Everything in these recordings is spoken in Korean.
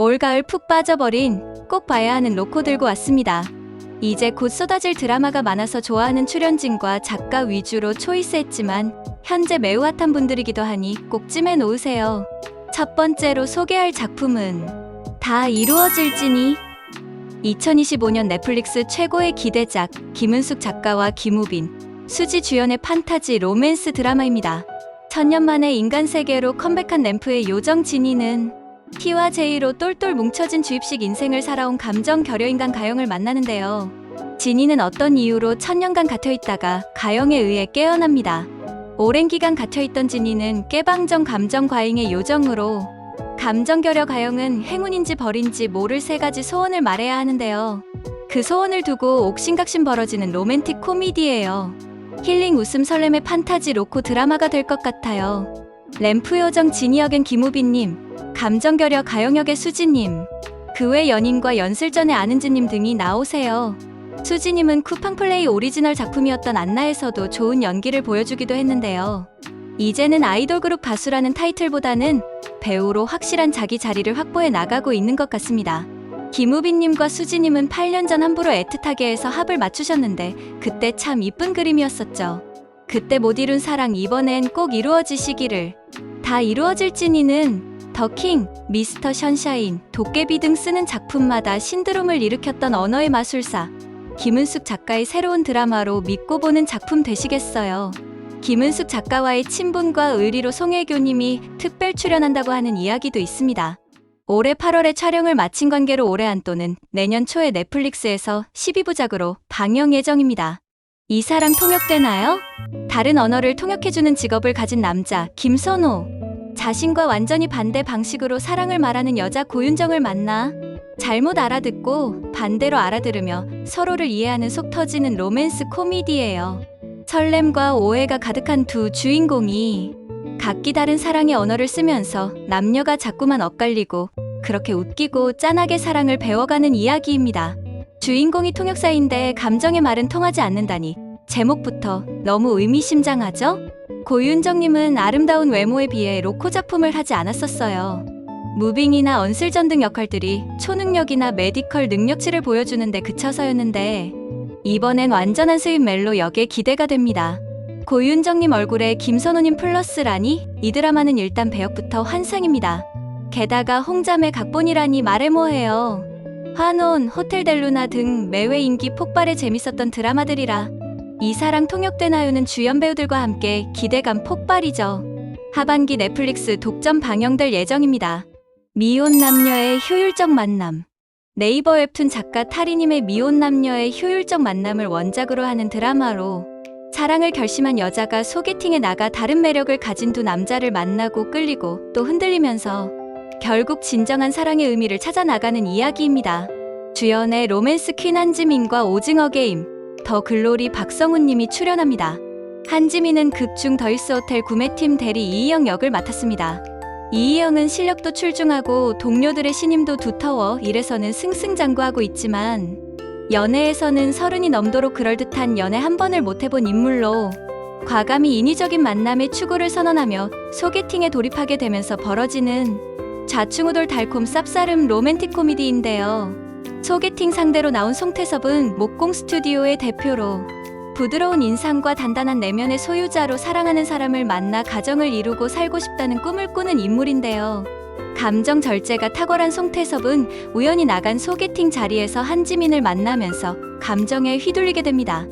올가을 푹 빠져버린 꼭 봐야 하는 로코 들고 왔습니다. 이제 곧 쏟아질 드라마가 많아서 좋아하는 출연진과 작가 위주로 초이스했지만 현재 매우 핫한 분들이기도 하니 꼭 찜해 놓으세요. 첫 번째로 소개할 작품은 다 이루어질지니 2025년 넷플릭스 최고의 기대작 김은숙 작가와 김우빈, 수지 주연의 판타지 로맨스 드라마입니다. 천년 만에 인간 세계로 컴백한 램프의 요정 진이는 T와 J로 똘똘 뭉쳐진 주입식 인생을 살아온 감정 결여인간 가영을 만나는데요. 진이는 어떤 이유로 천년간 갇혀있다가 가영에 의해 깨어납니다. 오랜 기간 갇혀있던 진이는 깨방정 감정 과잉의 요정으로 감정 결여 가영은 행운인지 벌인지 모를 세 가지 소원을 말해야 하는데요. 그 소원을 두고 옥신각신 벌어지는 로맨틱 코미디예요. 힐링 웃음 설렘의 판타지 로코 드라마가 될 것 같아요. 램프 요정 진이 역엔 김우빈님, 감정 결여 가영 역의 수지님, 그 외 연인과 연슬전의 아는지님 등이 나오세요. 수지님은 쿠팡 플레이 오리지널 작품이었던 안나에서도 좋은 연기를 보여주기도 했는데요. 이제는 아이돌 그룹 가수라는 타이틀보다는 배우로 확실한 자기 자리를 확보해 나가고 있는 것 같습니다. 김우빈님과 수지님은 8년 전 함부로 애틋하게 해서 합을 맞추셨는데 그때 참 이쁜 그림이었었죠. 그때 못 이룬 사랑 이번엔 꼭 이루어지시기를. 다 이루어질지니는 더 킹, 미스터 션샤인, 도깨비 등 쓰는 작품마다 신드롬을 일으켰던 언어의 마술사 김은숙 작가의 새로운 드라마로 믿고 보는 작품 되시겠어요. 김은숙 작가와의 친분과 의리로 송혜교님이 특별 출연한다고 하는 이야기도 있습니다. 올해 8월에 촬영을 마친 관계로 올해 안또는 내년 초에 넷플릭스에서 12부작으로 방영 예정입니다. 이 사람 통역되나요? 다른 언어를 통역해주는 직업을 가진 남자 김선호. 자신과 완전히 반대 방식으로 사랑을 말하는 여자 고윤정을 만나 잘못 알아듣고 반대로 알아들으며 서로를 이해하는 속 터지는 로맨스 코미디예요. 설렘과 오해가 가득한 두 주인공이 각기 다른 사랑의 언어를 쓰면서 남녀가 자꾸만 엇갈리고 그렇게 웃기고 짠하게 사랑을 배워가는 이야기입니다. 주인공이 통역사인데 감정의 말은 통하지 않는다니 제목부터 너무 의미심장하죠? 고윤정님은 아름다운 외모에 비해 로코 작품을 하지 않았었어요. 무빙이나 언슬전 등 역할들이 초능력이나 메디컬 능력치를 보여주는데 그쳐서였는데 이번엔 완전한 수입 멜로 역에 기대가 됩니다. 고윤정님 얼굴에 김선호님 플러스라니 이 드라마는 일단 배역부터 환상입니다. 게다가 홍자매 각본이라니 말해 뭐해요. 환혼, 호텔 델루나 등 매회 인기 폭발에 재밌었던 드라마들이라 이 사랑 통역되나요는 주연 배우들과 함께 기대감 폭발이죠. 하반기 넷플릭스 독점 방영될 예정입니다. 미혼 남녀의 효율적 만남. 네이버 웹툰 작가 타리님의 미혼 남녀의 효율적 만남을 원작으로 하는 드라마로 사랑을 결심한 여자가 소개팅에 나가 다른 매력을 가진 두 남자를 만나고 끌리고 또 흔들리면서 결국 진정한 사랑의 의미를 찾아 나가는 이야기입니다. 주연의 로맨스 퀸 한지민과 오징어 게임, 더 글로리 박성훈 님이 출연합니다. 한지민은 극중 더이스 호텔 구매팀 대리 이희영 역을 맡았습니다. 이희영은 실력도 출중하고 동료들의 신임도 두터워 일에서는 승승장구하고 있지만 연애에서는 서른이 넘도록 그럴듯한 연애 한 번을 못 해본 인물로 과감히 인위적인 만남의 추구를 선언하며 소개팅에 돌입하게 되면서 벌어지는 좌충우돌 달콤 쌉싸름 로맨틱 코미디인데요. 소개팅 상대로 나온 송태섭은 목공 스튜디오의 대표로 부드러운 인상과 단단한 내면의 소유자로 사랑하는 사람을 만나 가정을 이루고 살고 싶다는 꿈을 꾸는 인물인데요. 감정 절제가 탁월한 송태섭은 우연히 나간 소개팅 자리에서 한지민을 만나면서 감정에 휘둘리게 됩니다.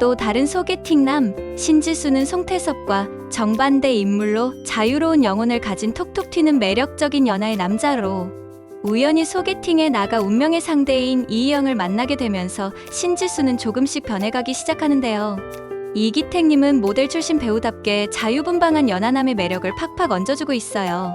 또 다른 소개팅남 신지수는 송태섭과 정반대 인물로 자유로운 영혼을 가진 톡톡 튀는 매력적인 연하의 남자로 우연히 소개팅에 나가 운명의 상대인 이희영을 만나게 되면서 신지수는 조금씩 변해가기 시작하는데요. 이기택님은 모델 출신 배우답게 자유분방한 연하남의 매력을 팍팍 얹어주고 있어요.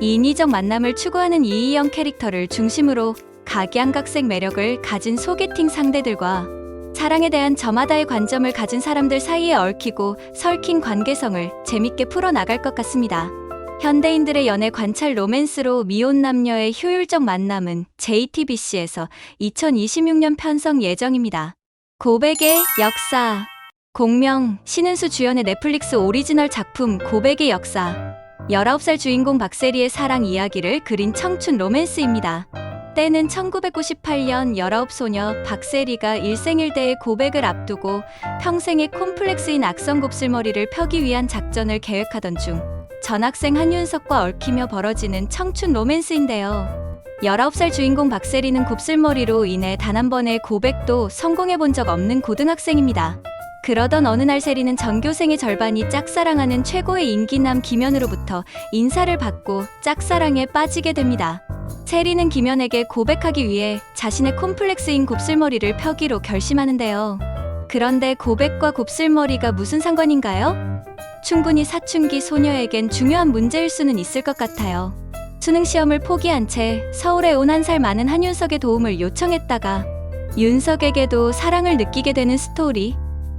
인위적 만남을 추구하는 이희영 캐릭터를 중심으로 각양각색 매력을 가진 소개팅 상대들과 사랑에 대한 저마다의 관점을 가진 사람들 사이에 얽히고 설킨 관계성을 재밌게 풀어나갈 것 같습니다. 현대인들의 연애 관찰 로맨스로 미혼 남녀의 효율적 만남은 JTBC에서 2026년 편성 예정입니다. 고백의 역사 공명 신은수 주연의 넷플릭스 오리지널 작품 고백의 역사 19살 주인공 박세리의 사랑 이야기를 그린 청춘 로맨스입니다. 때는 1998년 19소녀 박세리가 일생일대의 고백을 앞두고 평생의 콤플렉스인 악성 곱슬머리를 펴기 위한 작전을 계획하던 중 전학생 한윤석과 얽히며 벌어지는 청춘 로맨스인데요. 19살 주인공 박세리는 곱슬머리로 인해 단 한 번의 고백도 성공해 본 적 없는 고등학생입니다. 그러던 어느 날 세리는 전교생의 절반이 짝사랑하는 최고의 인기남 김현으로부터 인사를 받고 짝사랑에 빠지게 됩니다. 세리는 김현에게 고백하기 위해 자신의 콤플렉스인 곱슬머리를 펴기로 결심하는데요. 그런데 고백과 곱슬머리가 무슨 상관인가요? 충분히 사춘기 소녀에겐 중요한 문제일 수는 있을 것 같아요. 수능 시험을 포기한 채 서울에 온 한 살 많은 한윤석의 도움을 요청했다가 윤석에게도 사랑을 느끼게 되는 스토리.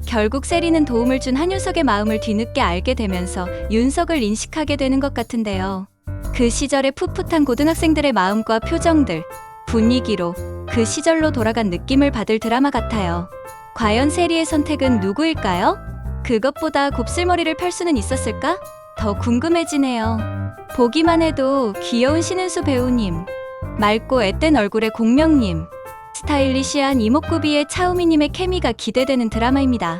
결국 세리는 도움을 준 한윤석의 마음을 뒤늦게 알게 되면서 윤석을 인식하게 되는 것 같은데요. 그 시절의 풋풋한 고등학생들의 마음과 표정들, 분위기로 그 시절로 돌아간 느낌을 받을 드라마 같아요. 과연 세리의 선택은 누구일까요? 그것보다 곱슬머리를 펼 수는 있었을까? 더 궁금해지네요. 보기만 해도 귀여운 신은수 배우님, 맑고 앳된 얼굴의 공명님, 스타일리시한 이목구비의 차우미님의 케미가 기대되는 드라마입니다.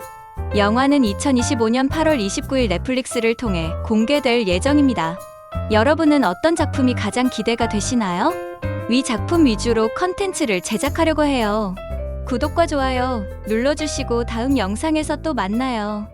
영화는 2025년 8월 29일 넷플릭스를 통해 공개될 예정입니다. 여러분은 어떤 작품이 가장 기대가 되시나요? 위 작품 위주로 컨텐츠를 제작하려고 해요. 구독과 좋아요 눌러주시고 다음 영상에서 또 만나요.